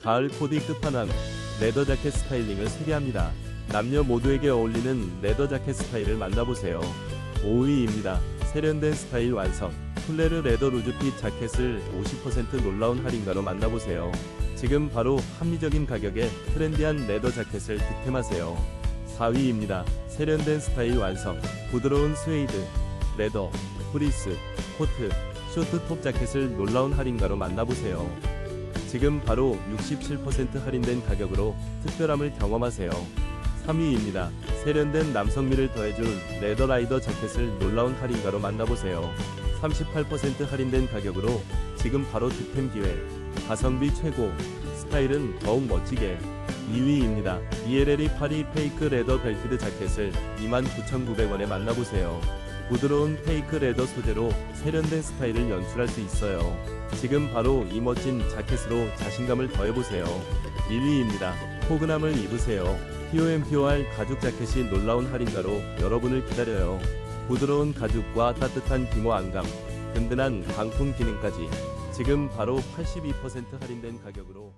가을 코디 끝판왕 레더 자켓 스타일링을 소개합니다. 남녀 모두에게 어울리는 레더 자켓 스타일을 만나보세요. 5위입니다. 세련된 스타일 완성. 플레르 레더 루즈핏 자켓을 50% 놀라운 할인가로 만나보세요. 지금 바로 합리적인 가격에 트렌디한 레더 자켓을 득템하세요. 4위입니다. 세련된 스타일 완성. 부드러운 스웨이드, 레더, 프리스, 코트, 쇼트톱 자켓을 놀라운 할인가로 만나보세요. 지금 바로 67% 할인된 가격으로 특별함을 경험하세요. 3위입니다. 세련된 남성미를 더해줄 레더라이더 자켓을 놀라운 할인가로 만나보세요. 38% 할인된 가격으로 지금 바로 득템 기회. 가성비 최고. 스타일은 더욱 멋지게. 2위입니다. ELL이 파리 페이크 레더 벨티드 자켓을 29,900원에 만나보세요. 부드러운 페이크 레더 소재로 세련된 스타일을 연출할 수 있어요. 지금 바로 이 멋진 자켓으로 자신감을 더해보세요. 1위입니다. 포근함을 입으세요. POMPOR 가죽 자켓이 놀라운 할인가로 여러분을 기다려요. 부드러운 가죽과 따뜻한 기모 안감, 든든한 방풍 기능까지 지금 바로 82% 할인된 가격으로